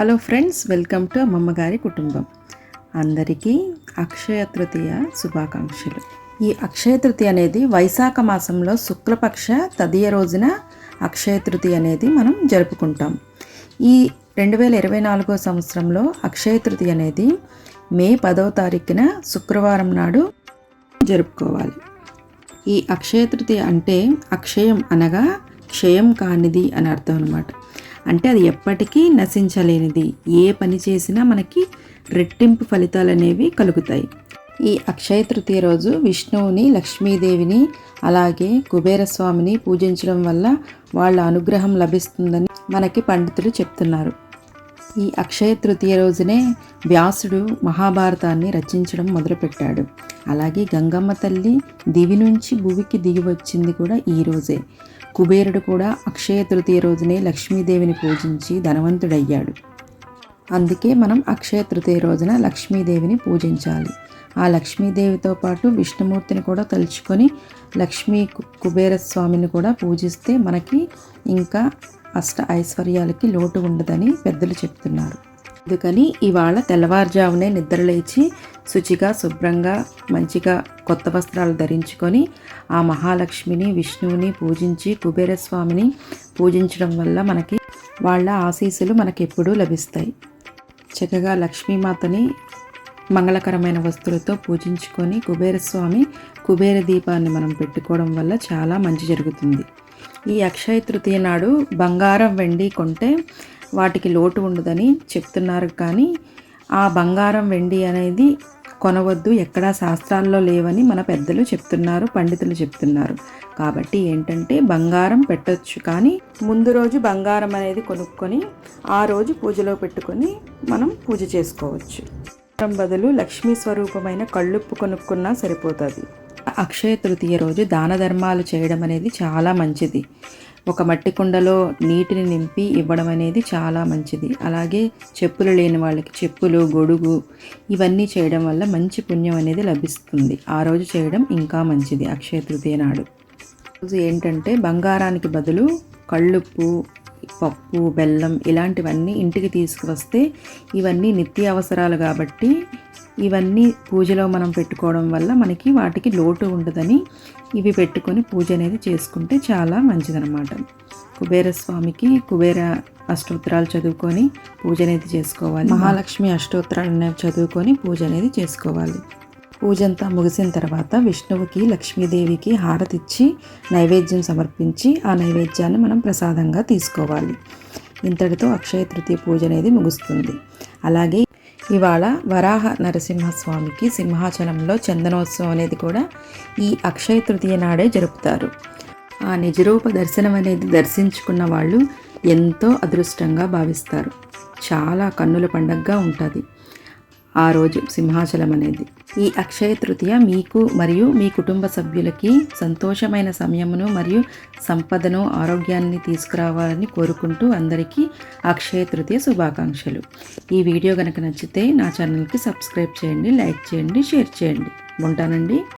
Hello friends welcome to అమ్మమ్మగారి కుటుంబం. అందరికీ అక్షయ తృతీయ శుభాకాంక్షలు. ఈ అక్షయ తృతీయ అనేది వైశాఖ మాసంలో శుక్లపక్ష తదియ రోజున అక్షయ తృతీయ అనేది మనం జరుపుకుంటాం. ఈ రెండు వేల ఇరవై నాలుగో సంవత్సరంలో అక్షయ తృతీయ అనేది మే పదవ తారీఖున శుక్రవారం నాడు జరుపుకోవాలి. ఈ అక్షయ తృతీయ అంటే అక్షయం అనగా క్షయం కానిది అని అర్థం అనమాట అంటే అది ఎప్పటికీ నశించలేనిది. ఏ పని చేసినా మనకి రెట్టింపు ఫలితాలు అనేవి కలుగుతాయి. ఈ అక్షయ తృతీయ రోజు విష్ణువుని లక్ష్మీదేవిని అలాగే కుబేరస్వామిని పూజించడం వల్ల వాళ్ళ అనుగ్రహం లభిస్తుందని మనకి పండితులు చెప్తున్నారు. ఈ అక్షయ తృతీయ రోజునే వ్యాసుడు మహాభారతాన్ని రచించడం మొదలుపెట్టాడు. అలాగే గంగమ్మ తల్లి దివి నుంచి భూమికి దిగి వచ్చింది కూడా ఈ రోజే. కుబేరుడు కూడా అక్షయ తృతీయ రోజునే లక్ష్మీదేవిని పూజించి ధనవంతుడయ్యాడు. అందుకే మనం అక్షయ తృతీయ రోజున లక్ష్మీదేవిని పూజించాలి. ఆ లక్ష్మీదేవితో పాటు విష్ణుమూర్తిని కూడా తలుచుకొని లక్ష్మీ కు- కుబేర స్వామిని కూడా పూజిస్తే మనకి ఇంకా అష్ట ఐశ్వర్యాలకి లోటు ఉండదని పెద్దలు చెప్తున్నారు. అందుకని ఇవాళ తెల్లవారుజామునే నిద్రలేచి శుచిగా శుభ్రంగా మంచిగా కొత్త వస్త్రాలు ధరించుకొని ఆ మహాలక్ష్మిని విష్ణువుని పూజించి కుబేరస్వామిని పూజించడం వల్ల మనకి వాళ్ళ ఆశీస్సులు మనకి ఎప్పుడూ లభిస్తాయి. చక్కగా లక్ష్మీమాతని మంగళకరమైన వస్తువులతో పూజించుకొని కుబేరస్వామి కుబేర దీపాన్ని మనం పెట్టుకోవడం వల్ల చాలా మంచి జరుగుతుంది. ఈ అక్షయ తృతీయ నాడు బంగారం వెండి కొంటే వాటికి లోటు ఉండదని చెప్తున్నారు కానీ ఆ బంగారం వెండి అనేది కొనవద్దు ఎక్కడా శాస్త్రాల్లో లేవని మన పెద్దలు చెప్తున్నారు పండితులు చెప్తున్నారు. కాబట్టి ఏంటంటే బంగారం పెట్టొచ్చు కానీ ముందు రోజు బంగారం అనేది కొనుక్కొని ఆ రోజు పూజలో పెట్టుకొని మనం పూజ చేసుకోవచ్చు. బంగారం బదులు లక్ష్మీ స్వరూపమైన కళ్ళుప్పు కొనుక్కున్నా సరిపోతుంది. అక్షయ తృతీయ రోజు దాన ధర్మాలు చేయడం అనేది చాలా మంచిది. ఒక మట్టి కుండలో నీటిని నింపి ఇవ్వడం అనేది చాలా మంచిది. అలాగే చెప్పులు లేని వాళ్ళకి చెప్పులు గొడుగు ఇవన్నీ చేయడం వల్ల మంచి పుణ్యం అనేది లభిస్తుంది. ఆ రోజు చేయడం ఇంకా మంచిది అక్షయ తృతీయ నాడు. రోజు ఏంటంటే బంగారానికి బదులు కళ్ళుప్పు పప్పు బెల్లం ఇలాంటివన్నీ ఇంటికి తీసుకువస్తే ఇవన్నీ నిత్య అవసరాలు కాబట్టి ఇవన్నీ పూజలో మనం పెట్టుకోవడం వల్ల మనకి వాటికి లోటు ఉండదని ఇవి పెట్టుకొని పూజ అనేది చేసుకుంటే చాలా మంచిదన్నమాట. కుబేరస్వామికి కుబేర అష్టోత్తరాలు చదువుకొని పూజ అనేది చేసుకోవాలి. మహాలక్ష్మి అష్టోత్తరాలు అనేవి చదువుకొని పూజ అనేది చేసుకోవాలి. పూజ అంతా ముగిసిన తర్వాత విష్ణువుకి లక్ష్మీదేవికి హారతి ఇచ్చి నైవేద్యం సమర్పించి ఆ నైవేద్యాన్ని మనం ప్రసాదంగా తీసుకోవాలి. ఇంతటితో అక్షయ తృతీయ పూజ అనేది ముగుస్తుంది. అలాగే ఇవాళ వరాహ నరసింహస్వామికి సింహాచలంలో చందనోత్సవం అనేది కూడా ఈ అక్షయ తృతీయ నాడే జరుపుతారు. ఆ నిజరూప దర్శనం అనేది దర్శించుకున్న వాళ్ళు ఎంతో అదృష్టంగా భావిస్తారు. చాలా కన్నుల పండగగా ఉంటుంది. ఆ రోజు సింహాచలం అనేది. ఈ అక్షయ తృతీయ మీకు మరియు మీ కుటుంబ సభ్యులకి సంతోషమైన సమయమును మరియు సంపదను ఆరోగ్యాన్ని తీసుకురావాలని కోరుకుంటూ అందరికీ అక్షయ తృతీయ శుభాకాంక్షలు. ఈ వీడియో కనుక నచ్చితే నా ఛానల్కి సబ్స్క్రైబ్ చేయండి లైక్ చేయండి షేర్ చేయండి. ఉంటానండి.